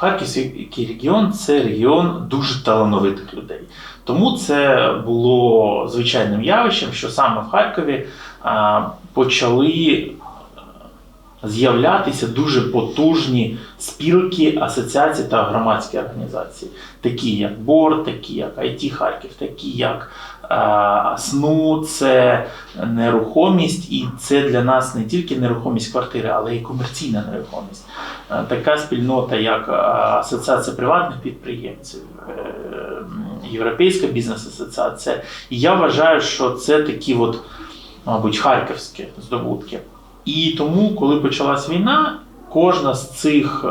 Харківський регіон це регіон дуже талановитих людей. Тому це було звичайним явищем, що саме в Харкові почали з'являтися дуже потужні спілки, асоціації та громадські організації, такі як БОР, такі як IT Харків, такі як е, СНУ, це нерухомість, і це для нас не тільки нерухомість квартири, але й комерційна нерухомість. Е, Така спільнота, як е, Асоціація приватних підприємців, Європейська бізнес-асоціація. Я вважаю, що це такі, от, мабуть, харківські здобутки. І тому, коли почалась війна, кожна з цих е,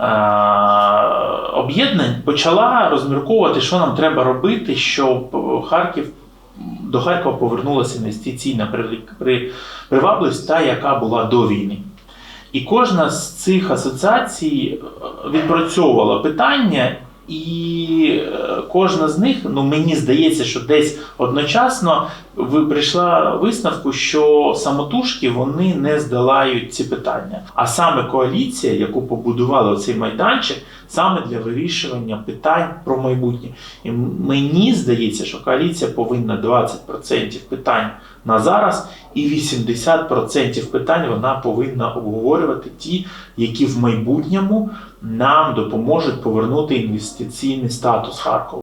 е, об'єднань почала розмірковувати, що нам треба робити, щоб Харків до Харкова повернулася інвестиційна при- при- привабливість, та яка була до війни. І кожна з цих асоціацій е, відпрацьовувала питання, і е, кожна з них, ну мені здається, що десь одночасно прийшла висновку, що самотужки вони не здолають ці питання. А саме коаліція, яку побудували цей майданчик, саме для вирішування питань про майбутнє. І мені здається, що коаліція повинна 20% питань на зараз, і 80% питань вона повинна обговорювати ті, які в майбутньому нам допоможуть повернути інвестиційний статус Харкова.